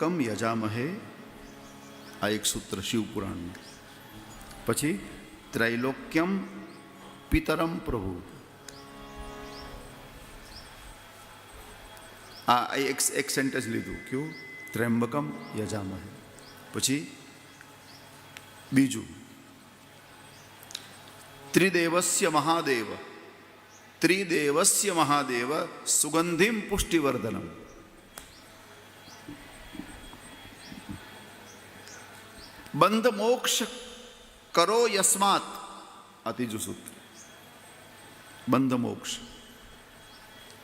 ત્રંબકમ યજામહે આ એક સૂત્ર શિવપુરાણનું પછી ત્રૈલોક્યમ પિતરમ પ્રભુ આ એક એક સેન્ટેન્સ લીધું કયું ત્રંબકમ યજામહે પછી બીજું ત્રિદેવસ્ય મહાદેવ ત્રિદેવસ્ય મહાદેવ સુગંધિમ પુષ્ટિવર્ધનમ બંધ મોક્ષ કરો યસ્માત આ ત્રીજું સૂત્ર બંધ મોક્ષ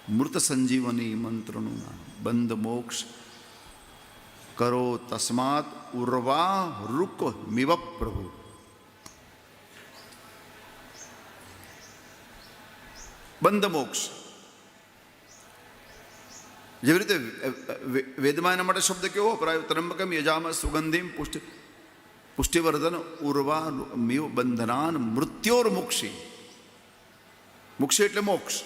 મૃત સંજીવની મંત્રનું નામ બંધ મોક્ષ કરો તસ્માત ઉર્વા રૂક મિવ પ્રભુ બંધ મોક્ષ જેવી રીતે વે- વેદમાં એના માટે શબ્દ કેવો વપરાયો ત્રંબકમ યજામ સુગંધિમ પુષ્ટિ પુષ્ટિવર્ધન ઉર્વા બંધનાન મૃત્યોર્મુક્ષી મુક્ષી એટલે મોક્ષ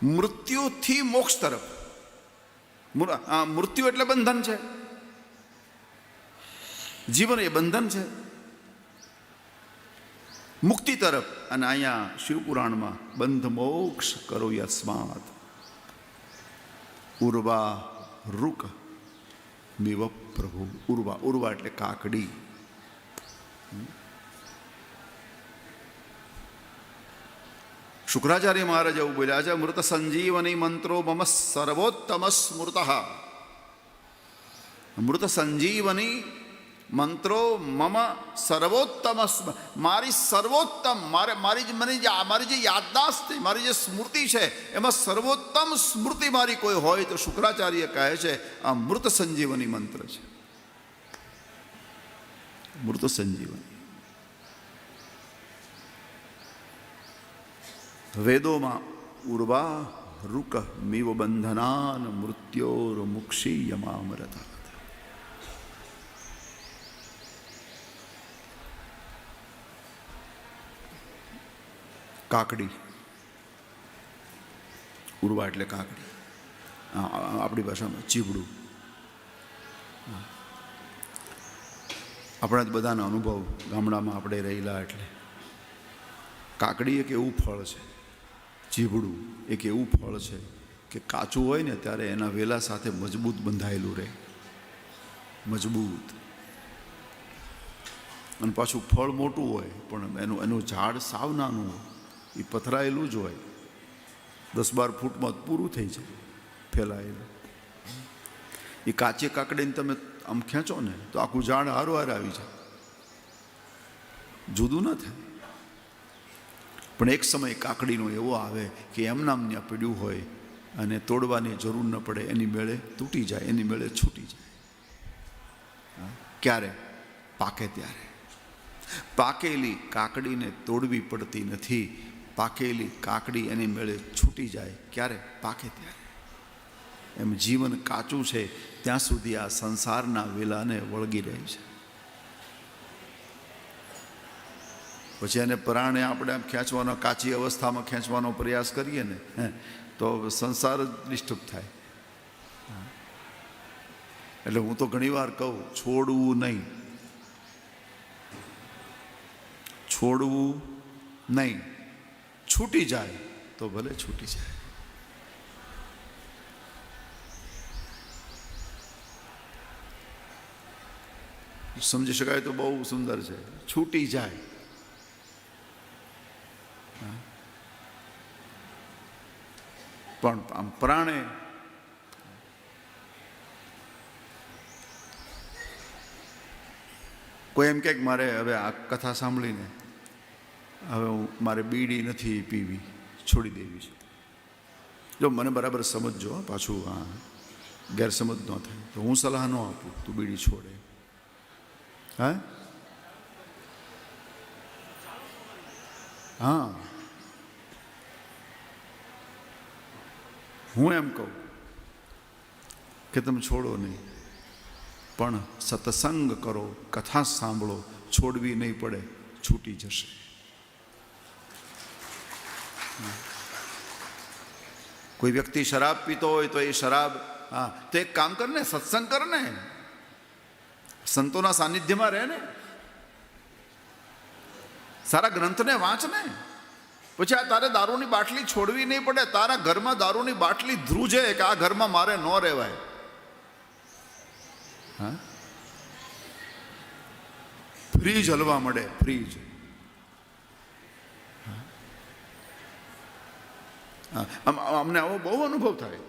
મૃત્યુથી મોક્ષ તરફ મૃત્યુ એટલે બંધન છે જીવન એ બંધન છે મુક્તિ તરફ અને અહીંયા શિવપુરાણમાં બંધ મોક્ષ કરો યસ્માત ઉર્વા રૂક મિવ પ્રભુ. ઉર્વા ઉર્વા એટલે કાકડી. શુક્રાચાર્ય મહારાજ એવું બોલ્યા છે મૃત સંજીવની મંત્રો મમ સર્વોત્તમ સ્મૃત. મૃત સંજીવની મંત્રો મમ સર્વોત્તમ મારી સર્વોત્તમ, મારે મારી જે મને જે મારી જે યાદદાસ્ત મારી જે સ્મૃતિ છે, એમાં સર્વોત્તમ સ્મૃતિ મારી કોઈ હોય તો શુક્રાચાર્ય કહે છે, આ મૃત સંજીવની મંત્ર છે. મૃત સંજીવની. વેદોમાં ઉર્વા રૂક મિવ બંધનાન મૃત્યોર મુક્ષી યમામરત કાકડી. ઉર્વા એટલે કાકડી. આપણી ભાષામાં ચીબડું આપણા જ બધાનો અનુભવ ગામડામાં આપણે રહેલા એટલે. કાકડી એક એવું ફળ છે ચીબડું એક એવું ફળ છે કે કાચું હોય ને ત્યારે એના વેલા સાથે મજબૂત બંધાયેલું રહે. મજબૂત. અને પાછું ફળ મોટું હોય, પણ એનું એનું ઝાડ સાવ નાનું હોય. એ પથરાયેલું જ હોય. દસ બાર ફૂટમાં પૂરું થઈ જાય, ફેલાયેલું. એ કાચે કાકડીને તમે આમ ખેંચો ને, તો આખું ઝાડ હારો હાર આવી જાય. જુદું ન થાય. પણ એક સમય કાકડીનો એવો આવે કે એમનામ ત્યાં પડ્યું હોય અને તોડવાની જરૂર ન પડે, એની મેળે તૂટી જાય, એની મેળે છૂટી જાય? ક્યારે? પાકે ત્યારે. પાકેલી કાકડીને તોડવી પડતી નથી. પાકેલી કાકડી એની મેળે છૂટી જાય. ક્યારે? પાકે ત્યારે. એમ જીવન કાચું છે ત્યાં સુધી આ સંસારના વેલાને વળગી રહે છે. પછી એને પરાણે આપણે આમ ખેંચવાનો કાચી અવસ્થામાં ખેંચવાનો પ્રયાસ કરીએ ને હે, તો સંસાર જ ડિસ્ટર્બ થાય. એટલે હું તો ઘણીવાર કહું છોડવું નહીં. છોડવું નહીં. છૂટી જાય, તો ભલે છૂટી જાય. સમજી શકાય તો બહુ સુંદર છે. છૂટી જાય. પણ આમ પ્રાણે કોઈ એમ કે મારે હવે આ કથા સાંભળીને હવે હું મારે બીડી નથી પીવી, છોડી દેવી છે. જો મને બરાબર સમજજો પાછું હા ગેરસમજ ન થાય. તો હું સલાહ ન આપું, તું બીડી છોડે. હા? હા. હું એમ કહું કે તમે છોડો નહીં, પણ સત્સંગ કરો, કથા સાંભળો, છોડવી નહીં પડે, છૂટી જશે. કોઈ વ્યક્તિ શરાબ પીતો હોય તો એ શરાબ હા તો એક કામ કર ને સત્સંગ કર ને સંતોના સાનિધ્યમાં રહે ને સારા ગ્રંથને વાંચ ને પછી આ તારે દારૂની બાટલી છોડવી નહીં પડે તારા ઘરમાં દારૂની બાટલી ધ્રુજે કે આ ઘરમાં મારે ન રહેવાય હા ફ્રીજ હલવા મળે ફ્રીજ હા આમ- અમને આવો બહુ અનુભવ થાય.